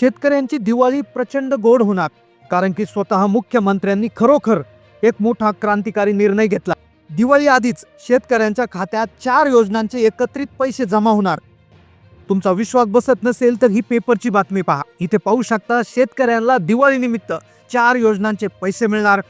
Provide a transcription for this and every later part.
शेतकऱ्यांची दिवाळी प्रचंड गोड होणार कारण की स्वतः मुख्यमंत्र्यांनी खरोखर एक मोठा क्रांतिकारी निर्णय घेतला. दिवाळी आधीच शेतकऱ्यांच्या खात्यात चार योजनांचे एकत्रित पैसे जमा होणार. तुमचा विश्वास बसत नसेल तर ही पेपरची बातमी पहा. इथे पाहू शकता शेतकऱ्यांना दिवाळीनिमित्त चार योजनांचे पैसे मिळणार.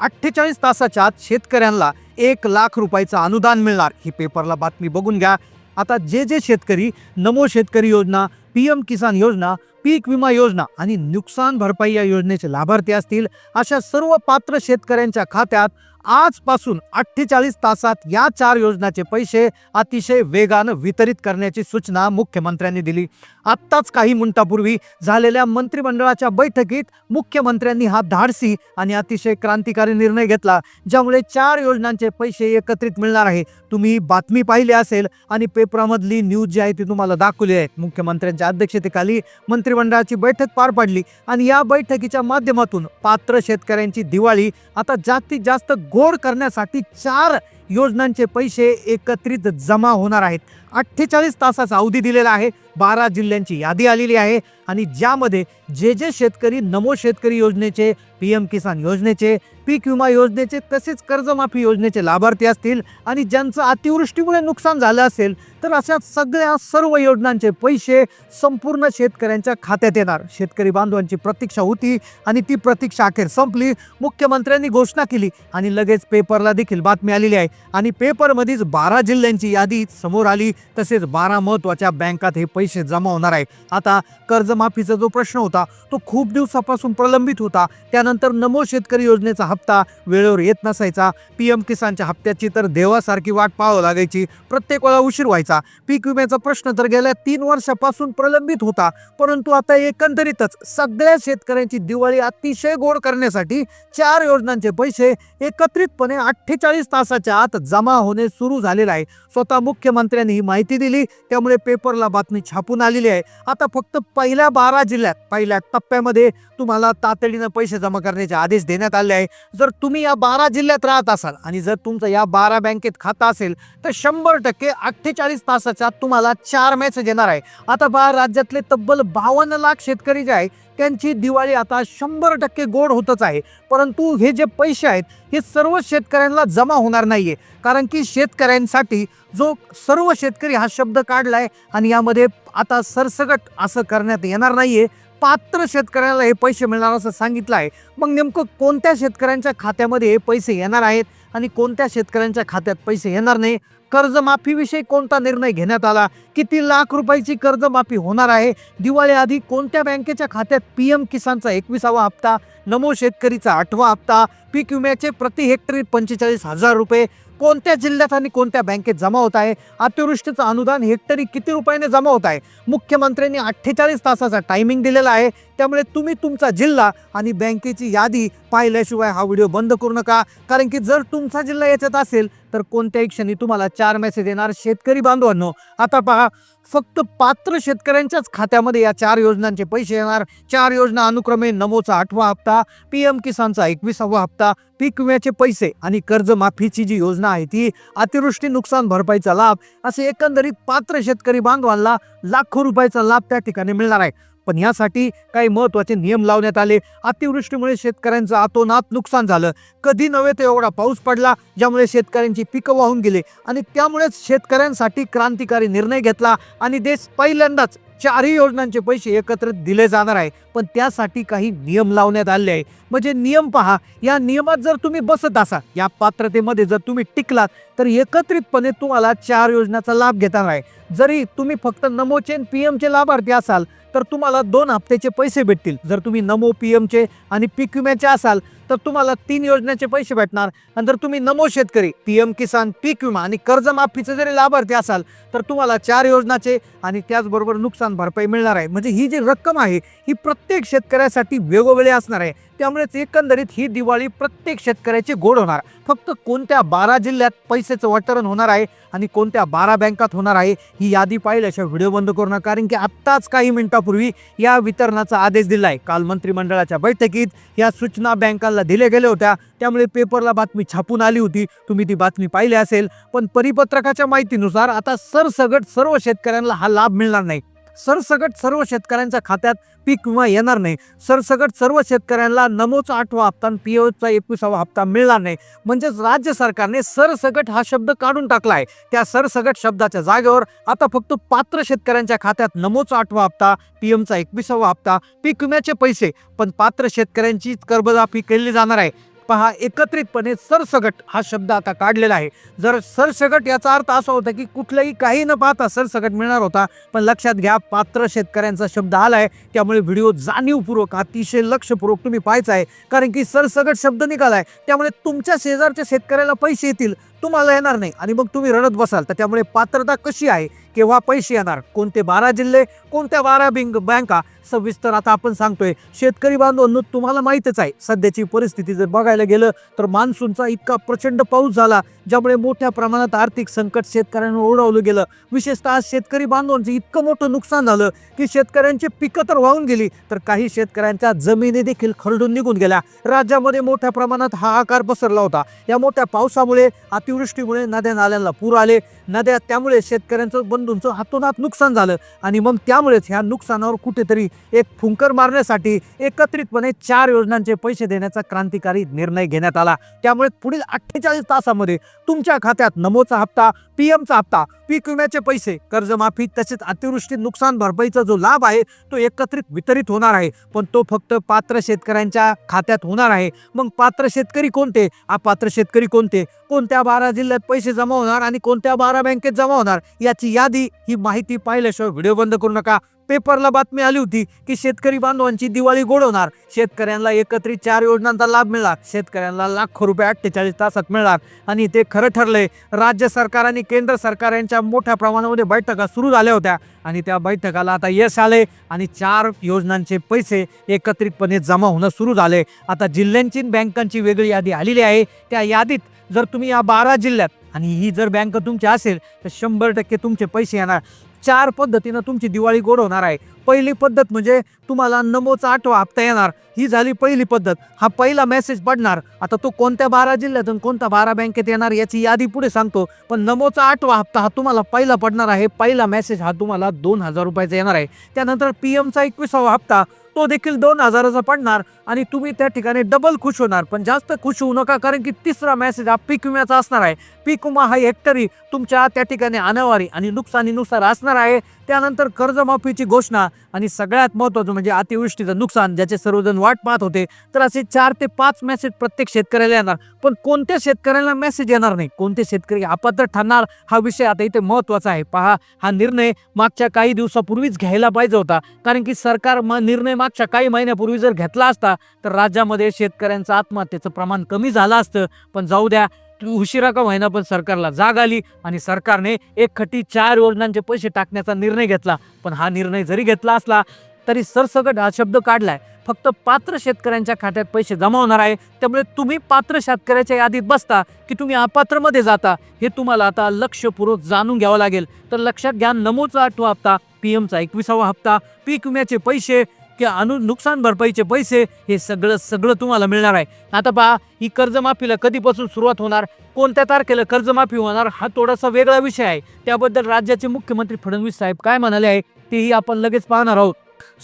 अठ्ठेचाळीस तासाच्या आत शेतकऱ्यांना एक लाख रुपयाचं अनुदान मिळणार. ही पेपरला बातमी बघून घ्या. आता जे जे शेतकरी नमो शेतकरी योजना पी एम किसान योजना पीक विमा योजना आणि नुकसान भरपाई या योजनेचे लाभार्थी असतील अशा सर्व पात्र शेतकऱ्यांच्या खात्यात आजपासून अठ्ठेचाळीस तासात या चार योजनाचे पैसे अतिशय वेगानं वितरित करण्याची सूचना मुख्यमंत्र्यांनी दिली. आत्ताच काही मिनिटापूर्वी झालेल्या मंत्रिमंडळाच्या बैठकीत मुख्यमंत्र्यांनी हा धाडसी आणि अतिशय क्रांतिकारी निर्णय घेतला ज्यामुळे चार योजनांचे पैसे एकत्रित मिळणार आहे. तुम्ही बातमी पाहिली असेल आणि पेपरामधली न्यूज जी आहे ती तुम्हाला दाखवली आहे. मुख्यमंत्र्यांच्या अध्यक्षतेखाली मंत्रिमंडळाची बैठक पार पडली आणि या बैठकीच्या माध्यमातून पात्र शेतकऱ्यांची दिवाळी आता जास्तीत जास्त गोड करण्यासाठी चार योजनांचे पैसे एकत्रित जमा होणार आहेत. अठ्ठेचाळीस तासाचा अवधी दिलेला आहे. बारा जिल्ह्यांची यादी आलेली आहे. आणि ज्यामध्ये जे जे शेतकरी नमो शेतकरी योजनेचे पी एम किसान योजनेचे पीक विमा योजनेचे तसेच कर्जमाफी योजनेचे लाभार्थी असतील आणि ज्यांचं अतिवृष्टीमुळे नुकसान झालं असेल तर अशा सगळ्या सर्व योजनांचे पैसे संपूर्ण शेतकऱ्यांच्या खात्यात येणार. शेतकरी बांधवांची प्रतीक्षा होती आणि ती प्रतीक्षा अखेर संपली. मुख्यमंत्र्यांनी घोषणा केली आणि लगेच पेपरला देखील बातमी आलेली आहे. आणि पेपरमध्येच बारा जिल्ह्यांची यादी समोर आली. तसेच बारा महत्त्वाच्या बँकात हे पैसे जमा होणार आहे आता कर्जमाफीचा जो प्रश्न होता तो खूप दिवसापासून प्रलंबित होता. त्यानंतर नमो शेतकरी योजनेचा हप्ता वेळेवर येत नसायचा. पी एम किसानच्या हप्त्याची तर देवासारखी वाट पाहावं लागायची. प्रत्येक वेळा उशीर व्हायचा. पीक विम्याचा प्रश्न तर गेल्या तीन वर्षापासून प्रलंबित होता. परंतु आता एकंदरीतच सगळ्या शेतकऱ्यांची दिवाळी अतिशय गोड करण्यासाठी चार योजनांचे पैसे एकत्रितपणे अठ्ठेचाळीस तासाच्या आत जमा होणे सुरू झालेलं आहे. स्वतः मुख्यमंत्र्यांनी ही माहिती दिली. त्यामुळे पेपरला बातमी छापून आलेली आहे. आता फक्त पहिल्या बारा जिल्ह्यात पहिल्या टप्प्यामध्ये तुम्हाला तातडीनं पैसे जमा करण्याचे आदेश देण्यात आले आहे. जर तुम्ही या बारा जिल्ह्यात राहत असाल आणि जर तुमचं या बारा बँकेत खातं असेल तर शंभर टक्के अठ्ठेचाळीस तासाच्या तुम्हाला चार मेसेज येणार आहे. आता बा राज्यातले तब्बल बावन्न लाख शेतकरी जे आहे त्यांची दिवाळी आता शंभर टक्के गोड होतच आहे. परंतु हे जे पैसे आहेत हे सर्व शेतकऱ्यांना जमा होणार नाही आहे कारण की शेतकऱ्यांसाठी जो सर्व शेतकरी हा शब्द काढला आहे आणि यामध्ये आता सरसकट असं करण्यात येणार नाही आहे पात्र शेतकऱ्याला हे पैसे मिळणार असं सांगितलं आहे. मग नेमकं कोणत्या शेतकऱ्यांच्या खात्यामध्ये हे पैसे येणार आहेत आणि कोणत्या शेतकऱ्यांच्या खात्यात पैसे येणार नाही? कर्जमाफीविषयी कोणता निर्णय घेण्यात आला? किती लाख रुपयाची कर्जमाफी होणार आहे? दिवाळी आधी कोणत्या बँकेच्या खात्यात पी एम किसानचा एकविसावा हप्ता? नमो शेतकरीचा आठवा हप्ता? पीक विम्याचे प्रति हेक्टरी पंचेचाळीस हजार रुपये? कोणत्या जिल्ह्यात आणि कोणत्या बँकेत जमा होत आहे? अतिवृष्टीचं अनुदान हेक्टरी किती रुपयाने जमा होत आहे? मुख्यमंत्र्यांनी अठ्ठेचाळीस तासाचा टायमिंग दिलेला आहे. त्यामुळे तुम्ही तुमचा जिल्हा आणि बँकेची यादी पाहिल्याशिवाय हा व्हिडिओ बंद करू नका. कारण की जर तुमचा जिल्हा याच्यात असेल तर कोणत्याही क्षणी तुम्हाला चार मेसेज येणार. शेतकरी बांधवांनो आता पहा फक्त पात्र शेतकऱ्यांच्याच खात्यामध्ये या चार योजनांचे पैसे येणार. चार योजना अनुक्रमे नमोचा आठवा हप्ता पी एम किसानचा एकविसावा हप्ता पीक विम्याचे पैसे आणि कर्जमाफीची जी योजना आहे ती अतिवृष्टी नुकसान भरपाईचा लाभ असे एकंदरीत पात्र शेतकरी बांधवांना लाखो रुपयाचा लाभ त्या ठिकाणी मिळणार आहे. पण यासाठी काही महत्त्वाचे नियम लावण्यात आले. अतिवृष्टीमुळे शेतकऱ्यांचं आतोनात नुकसान झालं. कधी नव्हे तर एवढा पाऊस पडला ज्यामुळे शेतकऱ्यांची पिकं वाहून गेले आणि त्यामुळेच शेतकऱ्यांसाठी क्रांतिकारी निर्णय घेतला आणि देश पहिल्यांदाच चारही योजनांचे पैसे एकत्रित दिले जाणार आहे. पण त्यासाठी काही नियम लावण्यात आले आहे म्हणजे नियम पहा या नियमात जर तुम्ही बसत असाल या पात्रतेमध्ये जर तुम्ही टिकलात तर एकत्रितपणे तुम्हाला चार योजनाचा लाभ घेताना आहे. जरी तुम्ही फक्त नमोचेन पी एमचे लाभार्थी असाल तर तुम्हाला दोन हप्त्याचे पैसे भेटतील. जर तुम्ही नमो पी एमचे आणि पीक विम्याचे असाल तर तुम्हाला तीन योजनेचे पैसे भेटणार. आणि जर तुम्ही नमो शेतकरी पी एम किसान पीक विमा आणि कर्जमाफीचे जरी लाभार्थी असाल तर तुम्हाला चार योजनाचे आणि त्याचबरोबर नुकसान भरपाई मिळणार आहे. म्हणजे ही जी रक्कम आहे ही प्रत्येक शेतकऱ्यासाठी वेगवेगळी असणार आहे. त्यामुळेच एकंदरीत ही दिवाळी प्रत्येक शेतकऱ्याची गोड होणार. फक्त कोणत्या बारा जिल्ह्यात पैशाचं वाटरण होणार आहे आणि कोणत्या बारा बँकात होणार आहे ही यादी पाहिल्याशिवाय व्हिडिओ बंद करू नका. कारण की आत्ताच काही मिनिटापूर्वी या वितरणाचा आदेश दिला आहे काल मंत्रिमंडळाच्या बैठकीत या सूचना बँकांना दिल्या गेल्या होत्या. त्यामुळे पेपरला बातमी छापून आली होती. तुम्ही ती बातमी पाहिली असेल. पण परिपत्रकाच्या माहितीनुसार आता सरसगट सर्व शेतकऱ्यांना हा लाभ मिळणार नाही. सरसकट सर्व शेतकऱ्यांच्या खात्यात पीक विमा येणार नाही. सरसकट सर्व शेतकऱ्यांना नमोचा आठवा हप्ता आणि पी ओचा एकविसावा हप्ता मिळणार नाही. म्हणजेच राज्य सरकारने सरसकट हा शब्द काढून टाकला आहे त्या सरसकट शब्दाच्या जागेवर आता फक्त पात्र शेतकऱ्यांच्या खात्यात नमोचा आठवा हप्ता पीएमचा एकविसावा हप्ता पीक विम्याचे पैसे. पण पात्र शेतकऱ्यांची कर्जमाफी केली जाणार आहे. पहा एकत्रितपणे सरसगट हा शब्द आता काढलेला आहे. जर सरसगट याचा अर्थ असा होता की कुठलंही काही न पाहता सरसगट मिळणार होता पण लक्षात घ्या पात्र शेतकऱ्यांचा शब्द आला आहे त्यामुळे व्हिडिओ जाणीवपूर्वक अतिशय लक्षपूर्वक तुम्ही पाहायचा आहे. कारण की सरसगट शब्द निघालाय. त्यामुळे तुमच्या शेजारच्या शेतकऱ्याला पैसे येतील. तुम्हाला येणार नाही. आणि मग तुम्ही रडत बसाल. तर त्यामुळे पात्रता कशी आहे? केव्हा पैसे येणार? कोणते बारा जिल्हे कोणत्या बारा बिंग बँका? सविस्तर आता आपण सांगतोय. शेतकरी बांधवांनो तुम्हाला माहीतच आहे. सध्याची परिस्थिती जर बघायला गेलं तर मान्सूनचा इतका प्रचंड पाऊस झाला ज्यामुळे मोठ्या प्रमाणात आर्थिक संकट शेतकऱ्यांवर ओढवलं गेलं. विशेषतः शेतकरी बांधवांचं इतकं मोठं नुकसान झालं की शेतकऱ्यांची पिकं तर वाहून गेली तर काही शेतकऱ्यांच्या जमिनी देखील खरडून निघून गेल्या. राज्यामध्ये मोठ्या प्रमाणात हाहाकार पसरला होता. या मोठ्या पावसामुळे आता अतिवृष्टीमुळे नद्या नाल्यांना पूर आले. नद्या त्यामुळे शेतकऱ्यांचं बंधूंचं हातोनात नुकसान झालं. आणि मग त्यामुळेच ह्या नुकसानावर कुठेतरी एक फुंकर मारण्यासाठी एकत्रितपणे चार योजनांचे पैसे देण्याचा क्रांतिकारी निर्णय घेण्यात आला. त्यामुळे पुढील अठ्ठेचाळीस तासामध्ये तुमच्या खात्यात नमोचा हप्ता पी एमचा हप्ता पीक विम्याचे पैसे कर्जमाफी तसेच अतिवृष्टी नुकसान भरपाईचा जो लाभ आहे तो एकत्रित वितरित होणार आहे. पण तो फक्त पात्र शेतकऱ्यांच्या खात्यात होणार आहे. मग पात्र शेतकरी कोणते? अपात्र शेतकरी कोणते? कोणत्या बारा जिल्ह्यात पैसे जमा होणार आणि कोणत्या बारा बँकेत जमा होणार याची यादी ही माहिती पाहिल्याशिवाय व्हिडिओ बंद करू नका. पेपरला बातमी आली होती की शेतकरी बांधवांची दिवाळी गोडवणार शेतकऱ्यांना एकत्रित चार योजनांचा लाभ मिळणार. शेतकऱ्यांना लाखो रुपये अठ्ठेचाळीस तासात मिळणार. आणि ते खरं ठरले राज्य सरकार आणि केंद्र सरकार यांच्या मोठ्या प्रमाणामध्ये बैठका सुरू झाल्या होत्या. आणि त्या बैठकाला आता यश आले आणि चार योजनांचे पैसे एकत्रितपणे जमा होणं सुरू झाले आता जिल्ह्यांची बँकांची वेगळी यादी आलेली आहे. त्या यादीत जर तुम्ही या बारा जिल्ह्यात आणि ही जर बँक तुमची असेल तर शंभर टक्के तुमचे पैसे येणार. चार पद्धतीनं तुमची दिवाळी गोड होणार आहे. पहिली पद्धत म्हणजे तुम्हाला नमोचा आठवा हप्ता येणार. ही झाली पहिली पद्धत. हा पहिला मेसेज पडणार. आता तो कोणत्या बारा जिल्ह्यातून कोणत्या बारा बँकेत येणार याची यादी पुढे सांगतो. पण नमोचा आठवा हप्ता हा तुम्हाला पहिला पडणार आहे. पहिला मेसेज हा तुम्हाला दोन हजार रुपयाचा येणार आहे. त्यानंतर पी एमचा एकविसावा हप्ता तो देखील दोन हजाराचा पडणार आणि तुम्ही त्या ठिकाणी डबल खुश होणार. पण जास्त खुश होऊ नका कारण की तिसरा मेसेज हा पीक विम्याचा असणार आहे. पीक विमा हा हेक्टरी तुमच्या त्या ठिकाणी अनावारी आणि नुकसानीनुसार असणार आहे. त्यानंतर कर्जमाफीची घोषणा आणि सगळ्यात महत्त्वाचं म्हणजे अतिवृष्टीचं नुकसान ज्याचे सर्वजण वाट पाहत होते तर असे चार ते पाच मेसेज प्रत्येक शेतकऱ्याला येणार. पण कोणत्या शेतकऱ्याला मेसेज येणार नाही? कोणते शेतकरी अपात्र ठरणार? हा विषय आता इथे महत्त्वाचा आहे. पहा हा निर्णय मागच्या काही दिवसापूर्वीच घ्यायला पाहिजे होता. कारण की सरकार म निर्णय मागच्या काही महिन्यापूर्वी जर घेतला असता तर राज्यामध्ये शेतकऱ्यांचं आत्महत्येचं प्रमाण कमी झालं असतं. पण जाऊ द्या उशिरा का होईना पण सरकारला जाग आली आणि सरकारने एक खटी चार योजनांचे पैसे टाकण्याचा निर्णय घेतला. पण हा निर्णय जरी घेतला असला तरी सरसकट हा शब्द काढलाय. फक्त पात्र शेतकऱ्यांच्या खात्यात पैसे जमा होणार आहे. त्यामुळे तुम्ही पात्र शेतकऱ्याच्या यादीत बसता की तुम्ही अपात्रमध्ये जाता हे तुम्हाला आता लक्षपूर्वक जाणून घ्यावं लागेल. तर लक्षात घ्या नमोचा आठवा हप्ता पी एमचा एकविसावा हप्ता पीक विम्याचे पैसे की अनु नुकसान भरपाईचे पैसे हे सगळं सगळं तुम्हाला मिळणार आहे. आता पहा ही कर्जमाफीला कधीपासून सुरुवात होणार? कोणत्या तारखेला कर्जमाफी होणार? हा थोडासा वेगळा विषय आहे. त्याबद्दल राज्याचे मुख्यमंत्री फडणवीस साहेब काय म्हणाले आहे तेही आपण लगेच पाहणार आहोत.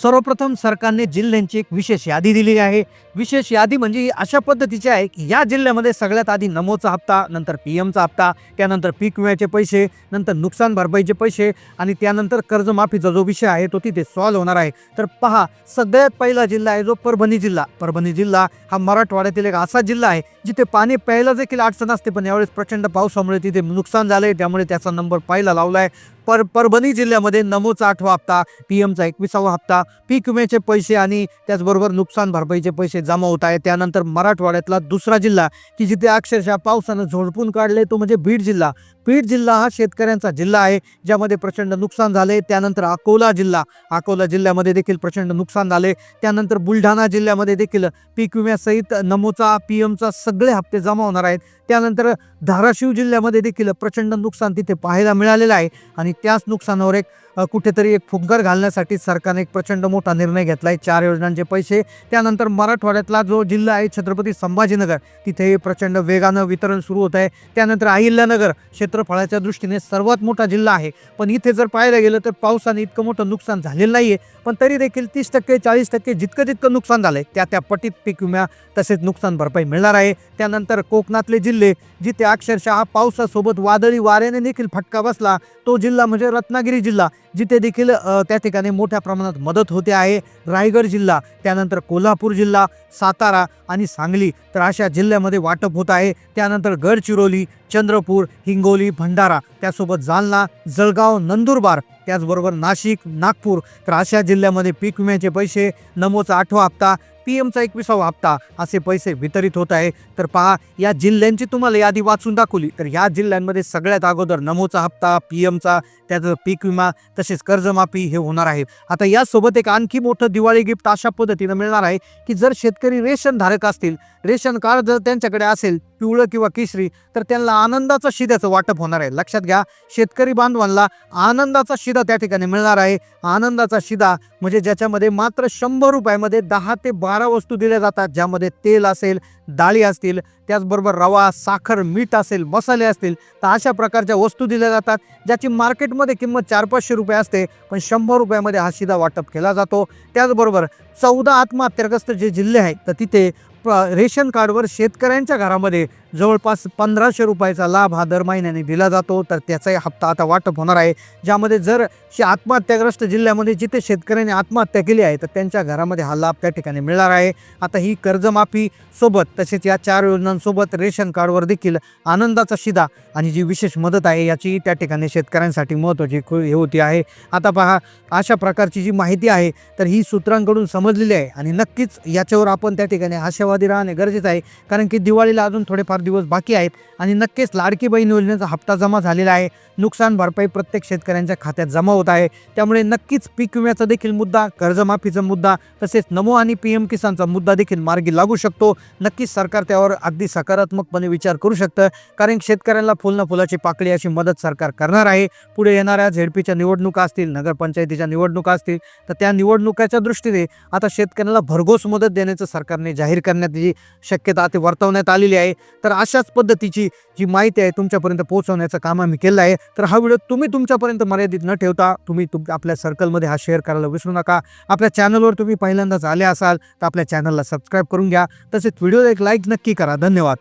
सर्वप्रथम सरकारने जिल्ह्यांची एक विशेष यादी दिली आहे. विशेष यादी म्हणजे ही अशा पद्धतीची आहे की या जिल्ह्यामध्ये सगळ्यात आधी नमोचा हप्ता नंतर पी एमचा हप्ता त्यानंतर पीक विम्याचे पैसे नंतर नुकसान भरपाईचे पैसे आणि त्यानंतर कर्जमाफीचा जो विषय आहे तो तिथे सॉल्व्ह होणार आहे. तर पहा सगळ्यात पहिला जिल्हा आहे जो परभणी जिल्हा. परभणी जिल्हा हा मराठवाड्यातील एक असा जिल्हा आहे जिथे पाणी प्यायला देखील अडचण असते पण यावेळेस प्रचंड पावसामुळे तिथे नुकसान झालं आहे त्यामुळे त्याचा नंबर पहिला लावला आहे पर परभणी जिल्ह्यामध्ये नमोचा आठवा हप्ता पी एमचा एकविसावा हप्ता पीक विम्याचे पैसे आणि त्याचबरोबर नुकसान भरपाईचे पैसे जमा होत आहे त्यानंतर मराठवाड्यातला दुसरा जिल्हा की जिथे अक्षरशः पावसानं झोडपून काढले तो म्हणजे बीड जिल्हा. बीड जिल्हा हा शेतकऱ्यांचा जिल्हा आहे ज्यामध्ये प्रचंड नुकसान झाले त्यानंतर अकोला जिल्हा. अकोला जिल्ह्यामध्ये देखील प्रचंड नुकसान झाले त्यानंतर बुलढाणा जिल्ह्यामध्ये देखील पीक विम्यासहित नमोचा पी एमचा सगळे हप्ते जमा होणार आहेत. त्यानंतर धाराशिव जिल्ह्यामध्ये देखील प्रचंड नुकसान तिथे पाहायला मिळालेलं आहे. आणि त्याच नुकसानावर एक कुठेतरी एक फुगगर घालण्यासाठी सरकारने एक प्रचंड मोठा निर्णय घेतला आहे चार योजनांचे पैसे. त्यानंतर मराठवाड्यातला जो जिल्हा आहे छत्रपती संभाजीनगर तिथे प्रचंड वेगानं वितरण सुरू होत आहे. त्यानंतर अहिल्यानगर क्षेत्रफळाच्या दृष्टीने सर्वात मोठा जिल्हा आहे. पण इथे जर पाहायला गेलं तर पावसाने इतकं मोठं नुकसान झालेलं नाही आहे पण तरी देखील तीस टक्के चाळीस टक्के जितकं जितकं नुकसान झालं आहे त्या त्या पटीत पीक विम्या तसेच नुकसान भरपाई मिळणार आहे. त्यानंतर कोकणातले जिल्हे जिथे अक्षरशः पावसासोबत वादळी वाऱ्याने देखील फटका बसला तो जिल्हा म्हणजे रत्नागिरी जिल्हा. जिथे देखील त्या ठिकाणी मोठ्या प्रमाणात मदत होते आहे. रायगड जिल्हा त्यानंतर कोल्हापूर जिल्हा सातारा आणि सांगली. तर अशा जिल्ह्यामध्ये वाटप होत आहे. त्यानंतर गडचिरोली चंद्रपूर हिंगोली भंडारा त्यासोबत जालना जळगाव नंदुरबार त्याचबरोबर नाशिक नागपूर. तर अशा जिल्ह्यामध्ये पीक विम्याचे पैसे नमोचा आठवा हप्ता पी एमचा एकविसावा हप्ता असे पैसे वितरित होत आहे. तर पहा या जिल्ह्यांची तुम्हाला यादी वाचून दाखवली. तर ह्या जिल्ह्यांमध्ये सगळ्यात अगोदर नमोचा हप्ता पी एमचा त्याचं पीक विमा तसेच कर्जमाफी हे होणार आहे. आता यासोबत एक आणखी मोठं दिवाळी गिफ्ट अशा पद्धतीनं मिळणार आहे की जर शेतकरी रेशन धारक असतील रेशन कार्ड जर त्यांच्याकडे असेल पिवळं किंवा केशरी तर त्यांना आनंदाचा शिद्याचं वाटप होणार आहे. लक्षात घ्या शेतकरी बांधवांना आनंदाचा शिदा त्या ठिकाणी मिळणार आहे. आनंदाचा शिदा म्हणजे ज्याच्यामध्ये मात्र शंभर रुपयामध्ये दहा ते बारा वस्तू दिल्या जातात ज्यामध्ये तेल असेल डाळी असतील त्याचबरोबर रवा साखर मीठ असेल मसाले असतील तर अशा प्रकारच्या वस्तू दिल्या जातात ज्याची मार्केटमध्ये किंमत चार पाचशे रुपये असते पण शंभर रुपयामध्ये हा शिदा वाटप केला जातो. त्याचबरोबर चौदा आत्महत्याग्रस्त जे जिल्हे आहेत तर तिथे प- रेशन कार्डवर शेतकऱ्यांच्या घरामध्ये जवळपास पंधराशे रुपयाचा लाभ हा दर महिन्याने दिला जातो. तर त्याचाही हप्ता आता वाटप होणार आहे. ज्यामध्ये जर आत्महत्याग्रस्त जिल्ह्यामध्ये जिथे शेतकऱ्यांनी आत्महत्या केली आहे तर त्यांच्या घरामध्ये हा लाभ त्या ठिकाणी मिळणार आहे. आता ही कर्जमाफी सोबत तसेच या चार योजनांसोबत रेशन कार्डवर देखील आनंदाचा शिदा आणि जी विशेष मदत आहे याची त्या ठिकाणी शेतकऱ्यांसाठी महत्त्वाची हे होती आहे. आता पहा अशा प्रकारची जी माहिती आहे तर ही सूत्रांकडून समजलेली आहे आणि नक्कीच याच्यावर आपण त्या ठिकाणी आशावादी राहणे गरजेचं आहे. कारण की दिवाळीला अजून थोडेफार दिवस बाकी आहेत आणि नक्कीच लाडकी बहीण योजनेचा हप्ता जमा झालेला आहे. नुकसान भरपाई प्रत्येक शेतकऱ्यांच्या खात्यात जमा होत आहे. त्यामुळे नक्कीच पीक विम्याचा देखील मुद्दा कर्जमाफीचा मुद्दा तसेच नमो आणि पी एम किसानचा मुद्दा देखील मार्गी लागू शकतो. नक्कीच सरकार त्यावर अगदी सकारात्मकपणे विचार करू शकतं. कारण शेतकऱ्यांना फुल ना फुलाची पाकळी अशी मदत सरकार करणार आहे. पुढे येणाऱ्या झेडपीच्या निवडणुका असतील नगरपंचायतीच्या निवडणुका असतील तर त्या निवडणुकाच्या दृष्टीने आता शेतकऱ्यांना भरघोस मदत देण्याचं सरकारने जाहीर करण्याची शक्यता ते वर्तवण्यात आलेली आहे. तर अशाच पद्धतीची जी माहिती आहे तुमच्यापर्यंत पोहोचवण्याचं काम आम्ही केलं आहे. तर हा व्हिडिओ तुम्ही तुमच्यापर्यंत मर्यादित न ठेवता तुम्ही तुम आपल्या सर्कलमध्ये हा शेअर करायला विसरू नका. आपल्या चॅनलवर तुम्ही पहिल्यांदाच आले असाल तर आपल्या चॅनलला सबस्क्राईब करून घ्या. तसेच व्हिडिओला एक लाईक नक्की करा. धन्यवाद.